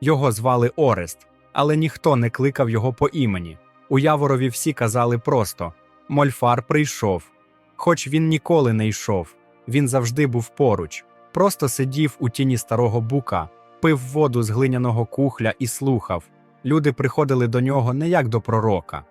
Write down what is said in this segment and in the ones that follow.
Його звали Орест, але ніхто не кликав його по імені. У Яворові всі казали просто Мольфар прийшов. Хоч він ніколи не йшов, він завжди був поруч, просто сидів у тіні старого бука, пив воду з глиняного кухля і слухав. Люди приходили до нього не як до пророка,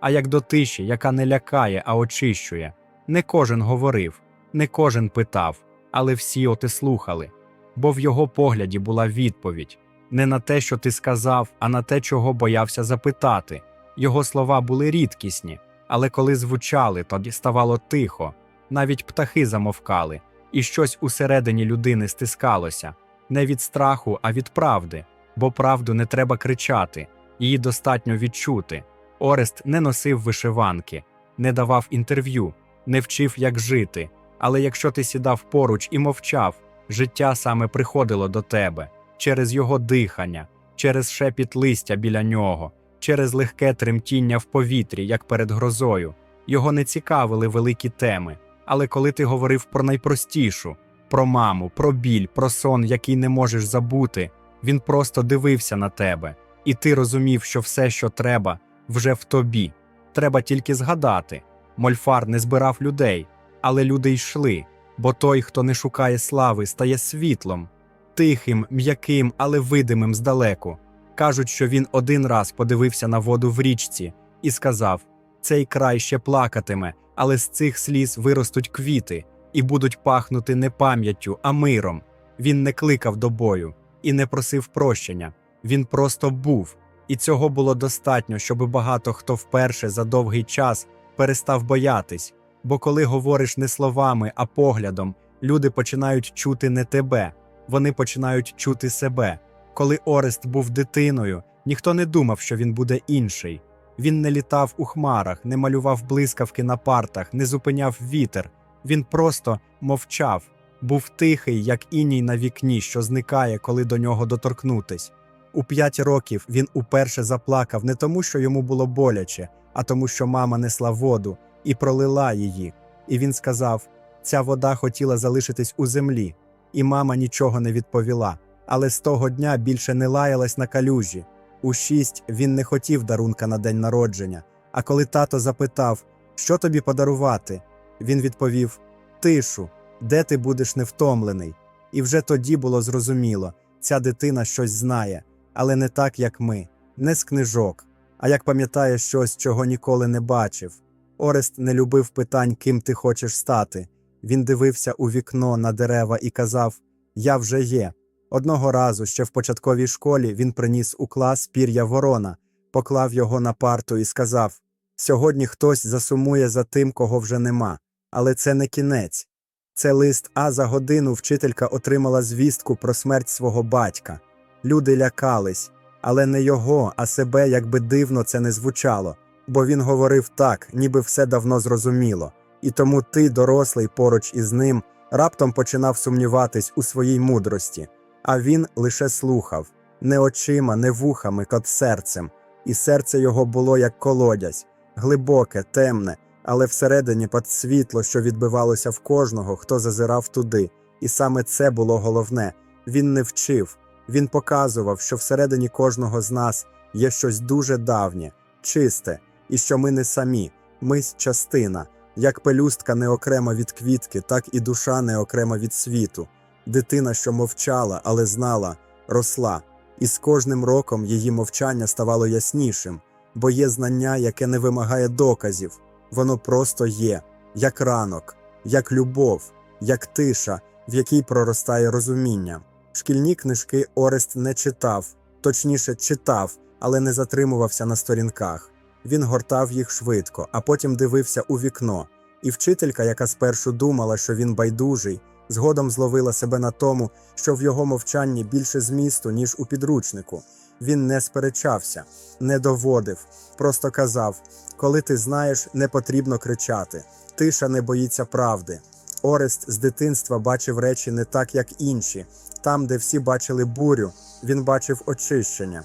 а як до тиші, яка не лякає, а очищує. Не кожен говорив, не кожен питав, але всі оте слухали, бо в його погляді була відповідь не на те, що ти сказав, а на те, чого боявся запитати. Його слова були рідкісні, але коли звучали, тоді ставало тихо, навіть птахи замовкали, і щось усередині людини стискалося не від страху, а від правди, бо правду не треба кричати, її достатньо відчути. Орест не носив вишиванки, не давав інтерв'ю, не вчив, як жити. Але якщо ти сідав поруч і мовчав, життя саме приходило до тебе через його дихання, через шепіт листя біля нього, через легке тремтіння в повітрі, як перед грозою. Його не цікавили великі теми. Але коли ти говорив про найпростішу, про маму, про біль, про сон, який не можеш забути, він просто дивився на тебе, і ти розумів, що все, що треба, вже в тобі. Треба тільки згадати. Мольфар не збирав людей, але люди йшли, бо той, хто не шукає слави, стає світлом, тихим, м'яким, але видимим здалеку. Кажуть, що він один раз подивився на воду в річці і сказав: цей край ще плакатиме, але з цих сліз виростуть квіти і будуть пахнути не пам'яттю, а миром. Він не кликав до бою і не просив прощення. Він просто був, і цього було достатньо, щоб багато хто вперше за довгий час перестав боятись. Бо коли говориш не словами, а поглядом, люди починають чути не тебе, вони починають чути себе. Коли Орест був дитиною, ніхто не думав, що він буде інший. Він не літав у хмарах, не малював блискавки на партах, не зупиняв вітер. Він просто мовчав, був тихий, як іній на вікні, що зникає, коли до нього доторкнутись. У п'ять років він уперше заплакав не тому, що йому було боляче, а тому, що мама несла воду і пролила її. І він сказав: ця вода хотіла залишитись у землі, і мама нічого не відповіла. Але з того дня більше не лаялась на калюжі. У шість він не хотів дарунка на день народження. А коли тато запитав, що тобі подарувати, він відповів: Тишу, де ти будеш невтомлений. І вже тоді було зрозуміло, ця дитина щось знає, але не так, як ми, не з книжок, а як пам'ятає щось, чого ніколи не бачив. Орест не любив питань, ким ти хочеш стати. Він дивився у вікно на дерева і казав: Я вже є. Одного разу ще в початковій школі він приніс у клас пір'я ворона, поклав його на парту і сказав: Сьогодні хтось засумує за тим, кого вже нема, але це не кінець. Це лист, а за годину вчителька отримала звістку про смерть свого батька. Люди лякались, але не його, а себе, якби дивно це не звучало, бо він говорив так, ніби все давно зрозуміло. І тому ти, дорослий поруч із ним, раптом починав сумніватись у своїй мудрості, а він лише слухав не очима, не вухами, кот серцем, і серце його було як колодязь, глибоке, темне, але всередині під світло, що відбивалося в кожного, хто зазирав туди. І саме це було головне. Він не вчив, він показував, що всередині кожного з нас є щось дуже давнє, чисте, і що ми не самі, ми частина. Як пелюстка не окрема від квітки, так і душа не окрема від світу. Дитина, що мовчала, але знала, росла, і з кожним роком її мовчання ставало яснішим, бо є знання, яке не вимагає доказів, воно просто є, як ранок, як любов, як тиша, в якій проростає розуміння. Шкільні книжки Орест не читав, точніше, читав, але не затримувався на сторінках. Він гортав їх швидко, а потім дивився у вікно. І вчителька, яка спершу думала, що він байдужий, згодом зловила себе на тому, що в його мовчанні більше змісту, ніж у підручнику. Він не сперечався, не доводив, просто казав: коли ти знаєш, не потрібно кричати. Тиша не боїться правди. Орест з дитинства бачив речі не так, як інші. Там, де всі бачили бурю, він бачив очищення.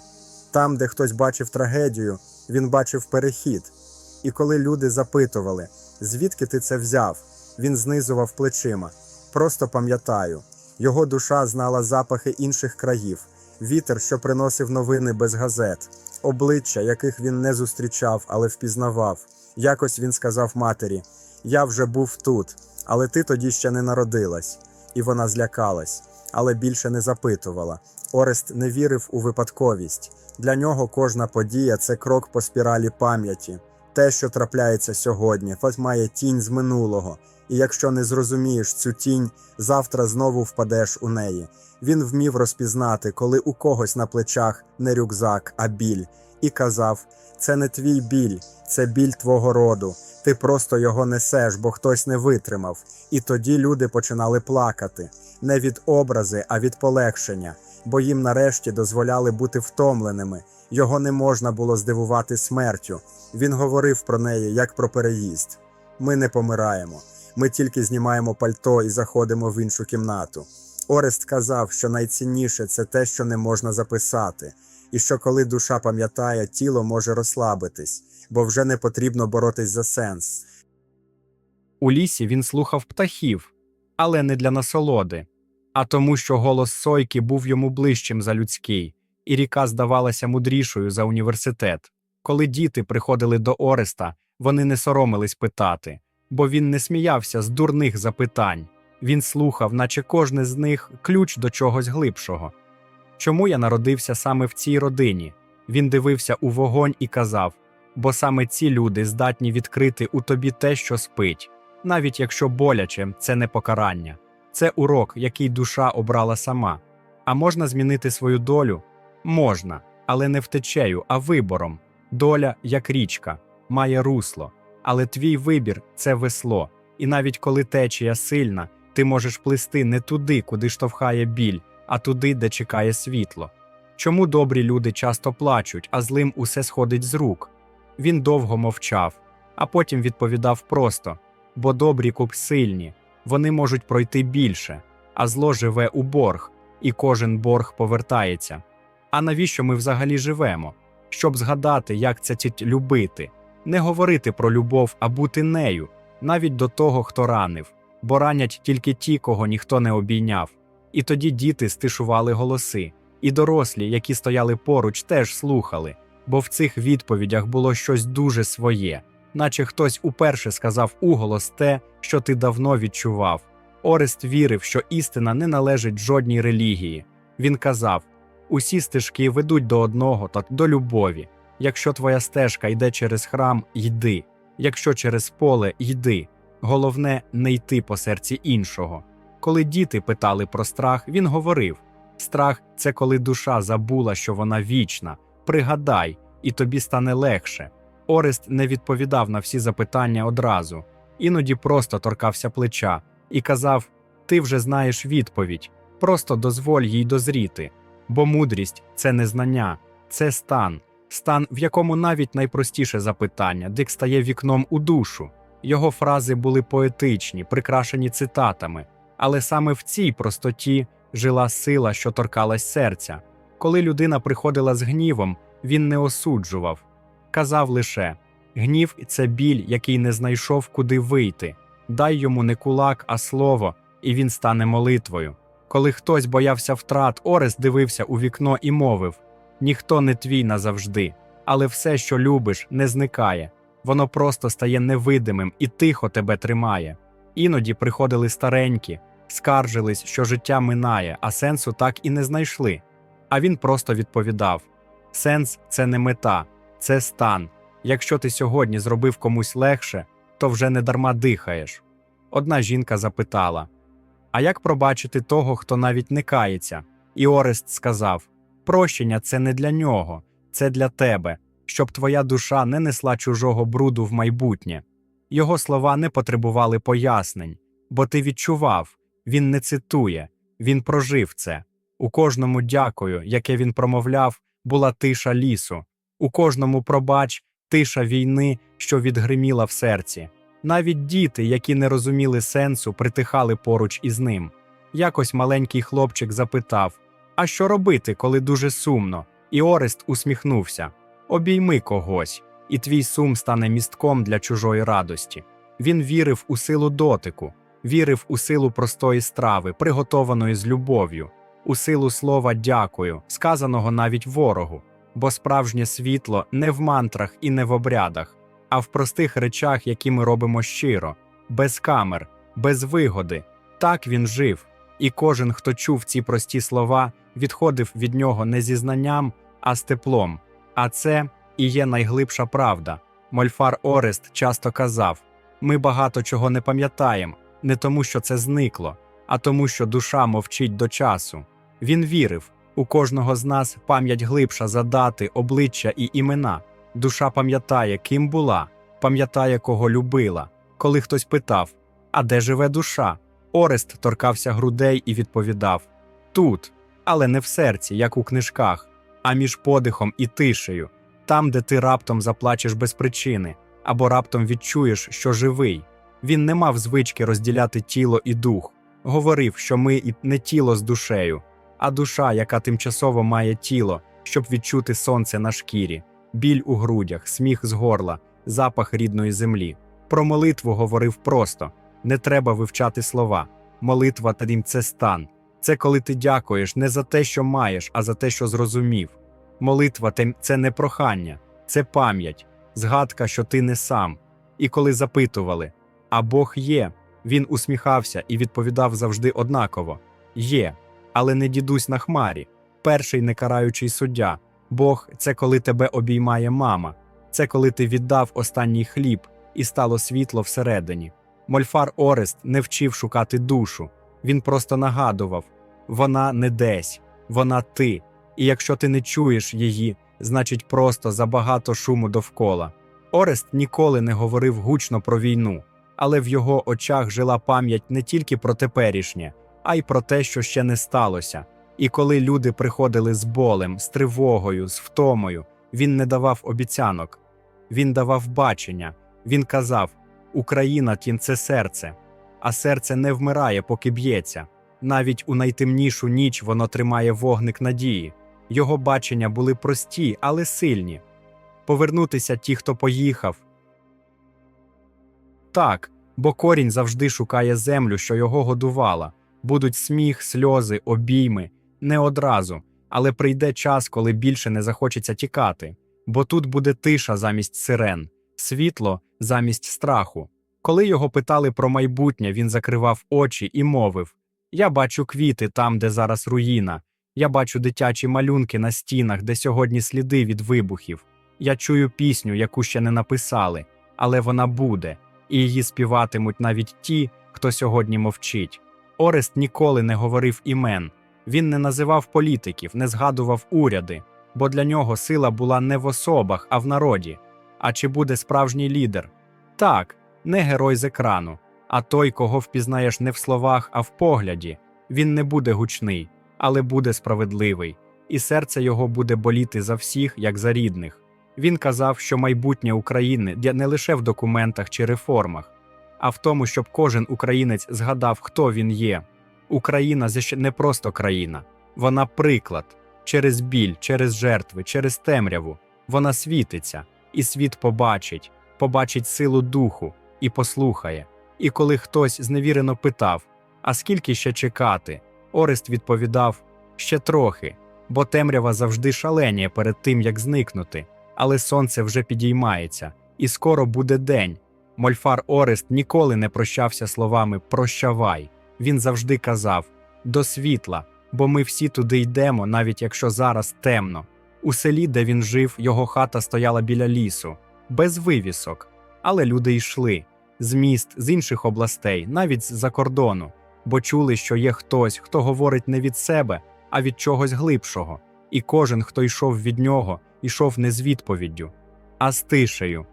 Там, де хтось бачив трагедію, він бачив перехід. І коли люди запитували, звідки ти це взяв, він знизував плечима. Просто пам'ятаю, його душа знала запахи інших країв. вітер, що приносив новини без газет, обличчя, яких він не зустрічав, але впізнавав. Якось він сказав матері: Я вже був тут, але ти тоді ще не народилась. І вона злякалась, але більше не запитувала. Орест не вірив у випадковість. Для нього кожна подія це крок по спіралі пам'яті. Те, що трапляється сьогодні, факт має тінь з минулого, і якщо не зрозумієш цю тінь, завтра знову впадеш у неї. Він вмів розпізнати, коли у когось на плечах не рюкзак, а біль, і казав: це не твій біль, це біль твого роду. Ти просто його несеш, бо хтось не витримав. І тоді люди починали плакати не від образи, а від полегшення, бо їм нарешті дозволяли бути втомленими. Його не можна було здивувати смертю. Він говорив про неї як про переїзд. Ми не помираємо. Ми тільки знімаємо пальто і заходимо в іншу кімнату. Орест казав, що найцінніше це те, що не можна записати, і що коли душа пам'ятає, тіло може розслабитись, бо вже не потрібно боротись за сенс. У лісі він слухав птахів, але не для насолоди, а тому, що голос сойки був йому ближчим за людський, і ріка здавалася мудрішою за університет. Коли діти приходили до Ореста, вони не соромились питати, бо він не сміявся з дурних запитань. Він слухав, наче кожне з них ключ до чогось глибшого. Чому я народився саме в цій родині? Він дивився у вогонь і казав: бо саме ці люди здатні відкрити у тобі те, що спить, навіть якщо боляче, це не покарання, це урок, який душа обрала сама. А можна змінити свою долю? Можна, але не втечею, а вибором. Доля, як річка, має русло, але твій вибір це весло, і навіть коли течія сильна, ти можеш плисти не туди, куди штовхає біль, а туди, де чекає світло. Чому добрі люди часто плачуть, а злим усе сходить з рук? Він довго мовчав, а потім відповідав просто: бо добрі куп сильні, вони можуть пройти більше, а зло живе у борг, і кожен борг повертається. А навіщо ми взагалі живемо? Щоб згадати, як це тіть любити, не говорити про любов, а бути нею, навіть до того, хто ранив, бо ранять тільки ті, кого ніхто не обійняв. І тоді діти стишували голоси, і дорослі, які стояли поруч, теж слухали, бо в цих відповідях було щось дуже своє, наче хтось уперше сказав уголос те, що ти давно відчував. Орест вірив, що істина не належить жодній релігії. Він казав: усі стежки ведуть до одного та до любові. Якщо твоя стежка йде через храм, йди, якщо через поле, йди. Головне не йти по серці іншого. Коли діти питали про страх, він говорив: страх це коли душа забула, що вона вічна. Пригадай, і тобі стане легше. Орест не відповідав на всі запитання одразу, іноді просто торкався плеча і казав: Ти вже знаєш відповідь, просто дозволь їй дозріти. Бо мудрість це не знання, це стан, стан, в якому навіть найпростіше запитання, дик стає вікном у душу. Його фрази були поетичні, прикрашені цитатами, але саме в цій простоті жила сила, що торкалась серця. Коли людина приходила з гнівом, він не осуджував, казав лише: гнів це біль, який не знайшов, куди вийти. Дай йому не кулак, а слово, і він стане молитвою. Коли хтось боявся втрат, Орест дивився у вікно і мовив: ніхто не твій назавжди, але все, що любиш, не зникає. Воно просто стає невидимим і тихо тебе тримає. Іноді приходили старенькі, скаржились, що життя минає, а сенсу так і не знайшли. А він просто відповідав: сенс це не мета, це стан. Якщо ти сьогодні зробив комусь легше, то вже не дарма дихаєш. Одна жінка запитала: А як пробачити того, хто навіть не кається? І Орест сказав: Прощення це не для нього, це для тебе, щоб твоя душа не несла чужого бруду в майбутнє. Його слова не потребували пояснень, бо ти відчував, він не цитує, він прожив це. У кожному дякую, яке він промовляв, була тиша лісу, у кожному пробач тиша війни, що відгриміла в серці. Навіть діти, які не розуміли сенсу, притихали поруч із ним. Якось маленький хлопчик запитав: А що робити, коли дуже сумно? І Орест усміхнувся: Обійми когось, і твій сум стане містком для чужої радості. Він вірив у силу дотику, вірив у силу простої страви, приготованої з любов'ю. у силу слова дякую, сказаного навіть ворогу, бо справжнє світло не в мантрах і не в обрядах, а в простих речах, які ми робимо щиро, без камер, без вигоди. Так він жив, і кожен, хто чув ці прості слова, відходив від нього не зі знанням, а з теплом. А це і є найглибша правда. Мольфар Орест часто казав: ми багато чого не пам'ятаємо, не тому, що це зникло, а тому, що душа мовчить до часу. Він вірив, у кожного з нас пам'ять глибша за дати, обличчя і імена. Душа пам'ятає, ким була, пам'ятає, кого любила. Коли хтось питав: А де живе душа? Орест торкався грудей і відповідав: Тут, але не в серці, як у книжках, а між подихом і тишею, там, де ти раптом заплачеш без причини, або раптом відчуєш, що живий. Він не мав звички розділяти тіло і дух, говорив, що ми не тіло з душею, а душа, яка тимчасово має тіло, щоб відчути сонце на шкірі, біль у грудях, сміх з горла, запах рідної землі. Про молитву говорив просто: не треба вивчати слова. Молитва тадім це стан. Це коли ти дякуєш не за те, що маєш, а за те, що зрозумів. Молитва це не прохання, це пам'ять, згадка, що ти не сам. І коли запитували, а Бог є, він усміхався і відповідав завжди однаково: Є, але не дідусь на хмарі, перший некараючий суддя. Бог це коли тебе обіймає мама, це коли ти віддав останній хліб і стало світло всередині. Мольфар Орест не вчив шукати душу, він просто нагадував: вона не десь, вона ти. І якщо ти не чуєш її, значить просто забагато шуму довкола. Орест ніколи не говорив гучно про війну, але в його очах жила пам'ять не тільки про теперішнє, а й про те, що ще не сталося. І коли люди приходили з болем, з тривогою, з втомою, він не давав обіцянок, він давав бачення, він казав: Україна тін це серце, а серце не вмирає, поки б'ється. Навіть у найтемнішу ніч воно тримає вогник надії. Його бачення були прості, але сильні. Повернутися ті, хто поїхав. Так, бо корінь завжди шукає землю, що його годувала. Будуть сміх, сльози, обійми, не одразу, але прийде час, коли більше не захочеться тікати, бо тут буде тиша замість сирен, світло замість страху. Коли його питали про майбутнє, він закривав очі і мовив: Я бачу квіти там, де зараз руїна. Я бачу дитячі малюнки на стінах, де сьогодні сліди від вибухів. Я чую пісню, яку ще не написали, але вона буде, і її співатимуть навіть ті, хто сьогодні мовчить. Орест ніколи не говорив імен, він не називав політиків, не згадував уряди, бо для нього сила була не в особах, а в народі. А чи буде справжній лідер? Так, не герой з екрану, а той, кого впізнаєш не в словах, а в погляді. Він не буде гучний, але буде справедливий, і серце його буде боліти за всіх, як за рідних. Він казав, що майбутнє України не лише в документах чи реформах, а в тому, щоб кожен українець згадав, хто він є. Україна це ще не просто країна, вона приклад через біль, через жертви, через темряву. Вона світиться, і світ побачить, побачить силу духу і послухає. І коли хтось зневірено питав: А скільки ще чекати? Орест відповідав: Ще трохи, бо темрява завжди шаленіє перед тим, як зникнути, але сонце вже підіймається, і скоро буде день. Мольфар Орест ніколи не прощався словами Прощавай. Він завжди казав до світла, бо ми всі туди йдемо, навіть якщо зараз темно. У селі, де він жив, його хата стояла біля лісу, без вивісок, але люди йшли з міст, з інших областей, навіть з-за кордону, бо чули, що є хтось, хто говорить не від себе, а від чогось глибшого, і кожен, хто йшов від нього, йшов не з відповіддю, а з тишею,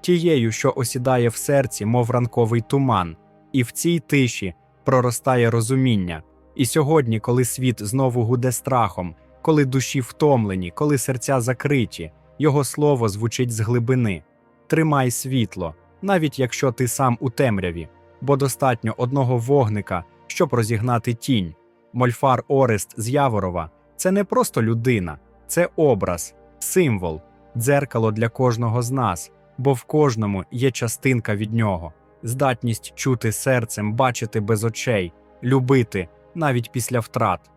тією, що осідає в серці, мов ранковий туман, і в цій тиші проростає розуміння. І сьогодні, коли світ знову гуде страхом, коли душі втомлені, коли серця закриті, його слово звучить з глибини. Тримай світло, навіть якщо ти сам у темряві, бо достатньо одного вогника, щоб розігнати тінь. Мольфар Орест з Яворова це не просто людина, це образ, символ, дзеркало для кожного з нас, бо в кожному є частинка від нього, здатність чути серцем, бачити без очей, любити навіть після втрат.